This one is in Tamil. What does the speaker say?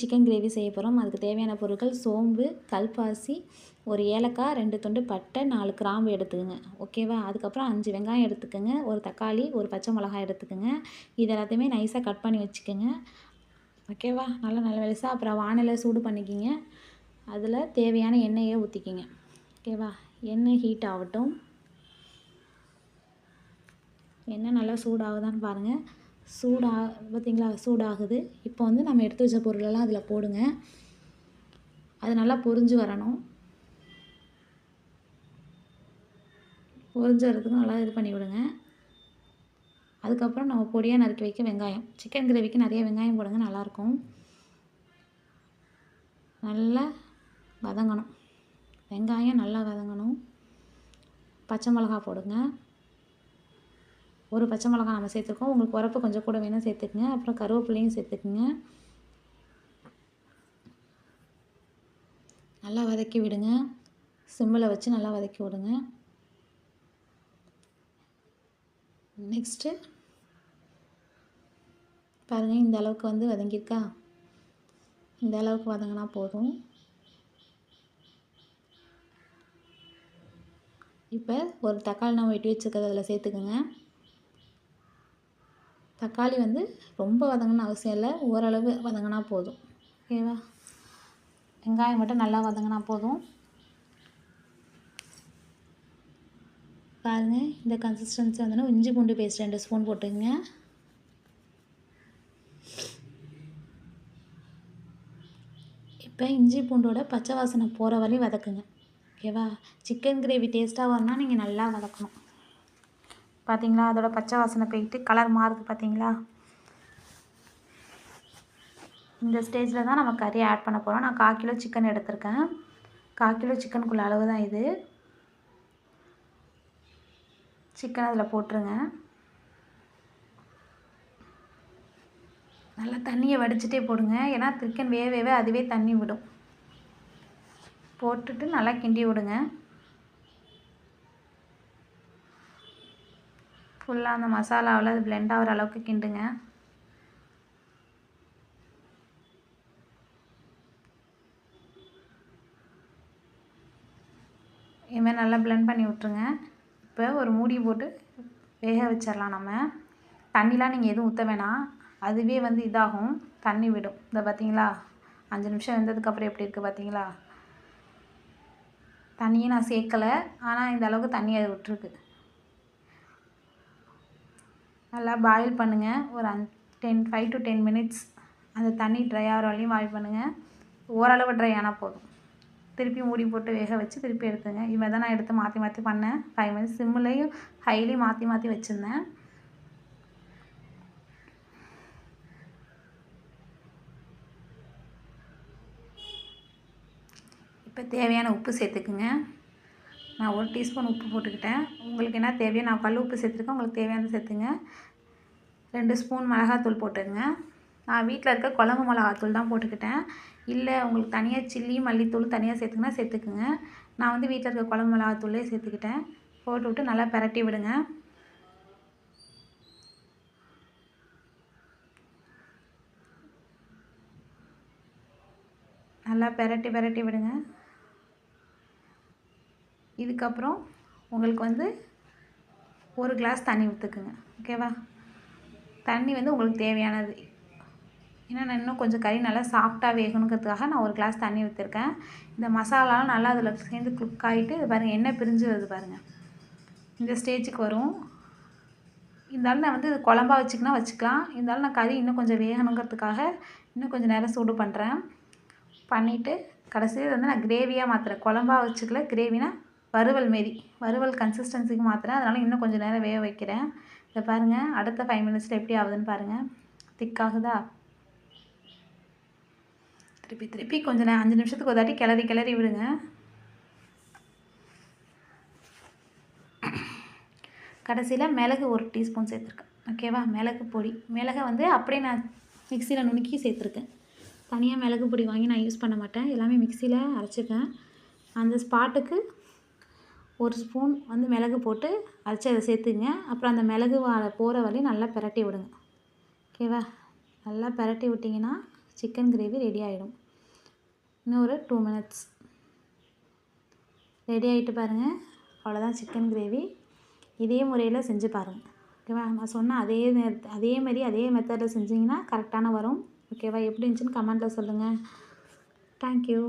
சிக்கன் கிரேவி செய்ய போகிறோம் அதுக்கு தேவையான பொருட்கள் சோம்பு கல்பாசி ஒரு ஏலக்காய் ரெண்டு துண்டு பட்டை நாலு கிராம்பு எடுத்துக்கோங்க. ஓகேவா அதுக்கப்புறம் அஞ்சு வெங்காயம் எடுத்துக்கோங்க. ஒரு தக்காளி ஒரு பச்சை மிளகாய் எடுத்துக்கோங்க. இது எல்லாத்தையுமே நைஸாக கட் பண்ணி வச்சுக்கோங்க. ஓகேவா நல்லா நல்ல வெளிசா அப்புறம் வானிலை சூடு பண்ணிக்கிங்க. அதில் தேவையான எண்ணெயை ஊற்றிக்கிங்க ஓகேவா எண்ணெய் ஹீட் ஆகட்டும். எண்ணெய் நல்லா சூடாகுதான்னு பாருங்கள் சூடா பார்த்தீங்களா? சூடாகுது. இப்போ வந்து நம்ம எடுத்து வச்ச பொருளெல்லாம் அதில் போடுங்க. அது நல்லா பொரிஞ்சு வரணும். பொறிஞ்சு வரதுக்கு நல்லா இது பண்ணி விடுங்க. அதுக்கப்புறம் நம்ம பொடியாக நறுக்கி வைக்க வெங்காயம். சிக்கன் கிரேவிக்கு நிறைய வெங்காயம் போடுங்க நல்லாயிருக்கும். நல்லா வதங்கணும். வெங்காயம் நல்லா வதங்கணும். பச்சை மிளகா போடுங்க. ஒரு பச்சை மிளகா நம்ம சேர்த்துருக்கோம். உங்களுக்கு உரப்பு கொஞ்சம் கூட வேணும் சேர்த்துக்குங்க. அப்புறம் கருவேப்பிலையும் சேர்த்துக்குங்க. நல்லா வதக்கி விடுங்க. சிம்மில் வச்சு நல்லா வதக்கி விடுங்க. நெக்ஸ்ட்டு பாருங்கள் இந்த அளவுக்கு வந்து வதங்கியிருக்கா? இந்த அளவுக்கு வதங்கினா போதும். இப்போ ஒரு தக்காளி நம்ம வெட்டி வச்சுருக்கிறது அதில் சேர்த்துக்குங்க. தக்காளி வந்து ரொம்ப வதங்கணும்னு அவசியம் இல்லை. ஓரளவு வதங்கினா போதும். ஓகேவா? வெங்காயம் மட்டும் நல்லா வதங்கினா போதும். பாருங்கள் இந்த கன்சிஸ்டன்சி வந்தோன்னா இஞ்சி பூண்டு பேஸ்ட் ரெண்டு ஸ்பூன் போட்டுங்க இப்போ இஞ்சி பூண்டோட பச்சை வாசனை போகிற வரையும் வதக்குங்க. ஓகேவா? சிக்கன் கிரேவி டேஸ்ட்டாக வரணும்னா நீங்கள் நல்லா வதக்கணும். பார்த்தீங்களா அதோட பச்சை வாசனை போயிட்டு கலர் மாறுது பார்த்தீங்களா இந்த ஸ்டேஜில் தான் நம்ம கறி ஆட் பண்ண போகிறோம் நான் கால் கிலோ சிக்கன் எடுத்திருக்கேன். கால் கிலோ சிக்கனுக்குள்ள அளவு தான் இது. சிக்கன் அதில் போட்டுருங்க. நல்லா தண்ணியை வடிச்சிட்டே போடுங்க. ஏன்னா சிக்கன் வேக வேக அதுவே தண்ணி விடும். போட்டுட்டு நல்லா கிண்டி விடுங்க. ஃபுல்லாக அந்த மசாலாவில் அது பிளெண்ட் ஆகிற அளவுக்கு கிண்டுங்க. இதுமாதிரி நல்லா பிளெண்ட் பண்ணி விட்ருங்க இப்போ ஒரு மூடி போட்டு வேக வச்சிடலாம் நம்ம. தண்ணிலாம் நீங்கள் எதுவும் ஊற்ற வேணாம். அதுவே வந்து இதாகும். தண்ணி விடும். இந்த பார்த்தீங்களா அஞ்சு நிமிஷம் வெந்ததுக்கப்புறம் எப்படி இருக்குது பார்த்தீங்களா தண்ணியை நான் சேர்க்கலை. ஆனால் இந்த அளவுக்கு தண்ணி அது விட்டுருக்கு. நல்லா பாயில் பண்ணுங்கள் ஒரு அஞ் ten five to ten minutes அந்த தண்ணி ட்ரை ஆகிற வரையும் பாயில் பண்ணுங்கள் ஓரளவு ட்ரை ஆனால் போதும். திருப்பி மூடி போட்டு வேக வச்சு திருப்பி எடுத்துங்க. இவன் தான் நான் எடுத்து மாற்றி மாற்றி பண்ணேன். ஃபைவ் மினிட்ஸ் சிம்முலேயும் ஹைலையும் மாற்றி மாற்றி வச்சுருந்தேன். இப்போ தேவையான உப்பு சேர்த்துக்குங்க. நான் ஒரு டீஸ்பூன் உப்பு போட்டுக்கிட்டேன். உங்களுக்கு என்ன தேவையோ நான் கல் உப்பு சேர்த்துருக்கேன். உங்களுக்கு தேவையானது சேர்த்துங்க. ரெண்டு ஸ்பூன் மிளகாத்தூள் போட்டுங்க நான் வீட்டில் இருக்க குழம்பு மிளகாத்தூள் தான் போட்டுக்கிட்டேன். இல்லை உங்களுக்கு தனியாக சில்லி மல்லித்தூள் தனியாக சேர்த்துக்குன்னா சேர்த்துக்குங்க. நான் வந்து வீட்டில் இருக்க குழம்பு மிளகாத்தூளே சேர்த்துக்கிட்டேன். போட்டு விட்டு நல்லா பரட்டி விடுங்க. நல்லா பெரட்டி பெரட்டி விடுங்க. இதுக்கப்புறம் உங்களுக்கு வந்து ஒரு கிளாஸ் தண்ணி ஊற்றுக்குங்க ஓகேவா தண்ணி வந்து உங்களுக்கு தேவையானது. ஏன்னா நான் இன்னும் கொஞ்சம் கறி நல்லா சாஃப்டாக வேகணுங்கிறதுக்காக நான் ஒரு கிளாஸ் தண்ணி ஊற்றிருக்கேன் இந்த மசாலாலாம் நல்லா அதில் சேர்ந்து குக் ஆகிட்டு இது பாருங்கள் எண்ணெய் பிரிஞ்சு வருது பாருங்கள் இந்த ஸ்டேஜுக்கு வரும். இருந்தாலும் நான் வந்து இது குழம்பா வச்சுக்கினா வச்சுக்கலாம். இருந்தாலும் நான் கறி இன்னும் கொஞ்சம் வேகணுங்கிறதுக்காக இன்னும் கொஞ்சம் நேரம் சூடு பண்ணுறேன் பண்ணிவிட்டு கடைசியில் வந்து நான் கிரேவியாக மாற்றுறேன் குழம்பா வச்சுக்கல கிரேவினா வறுவல் மாரி வறுவல் கன்சிஸ்டன்சிக்கு மாற்றுறேன் அதனால் இன்னும் கொஞ்சம் நேரம் வேக வைக்கிறேன். இதை பாருங்கள் அடுத்த ஃபைவ் மினிட்ஸில் எப்படி ஆகுதுன்னு பாருங்கள் திக்காகுதா திருப்பி திருப்பி கொஞ்சம் நேரம் அஞ்சு நிமிஷத்துக்கு ஒரு தாட்டி கிளறி கிளறி விடுங்க. கடைசியில் மிளகு ஒரு டீஸ்பூன் சேர்த்துருக்கேன். ஓகேவா மிளகு பொடி. மிளகை வந்து அப்படியே நான் மிக்சியில் நுணுக்கி சேர்த்துருக்கேன். தனியாக மிளகு பொடி வாங்கி நான் யூஸ் பண்ண மாட்டேன். எல்லாமே மிக்சியில் அரைச்சிருக்கேன். அந்த ஸ்பாட்டுக்கு ஒரு ஸ்பூன் வந்து மிளகு போட்டு அரைச்சி அதை சேர்த்துங்க. அப்புறம் அந்த மிளகு வாழை போகிற வரையும் நல்லா பிரட்டி விடுங்க. ஓகேவா நல்லா பிரட்டி விட்டிங்கன்னா சிக்கன் கிரேவி ரெடி ஆகிடும் இன்னும் ஒரு டூ மினிட்ஸ் ரெடி ஆகிட்டு பாருங்கள் அவ்வளோதான் சிக்கன் கிரேவி இதே முறையில் செஞ்சு பாருங்கள் ஓகேவா நான் சொன்ன அதே நேரத்து அதே மாதிரி அதே மெத்தடில் செஞ்சிங்கன்னா கரெக்டான வரும். ஓகேவா எப்படி இருந்துச்சுன்னு கமெண்ட்டில் சொல்லுங்கள் தேங்க்யூ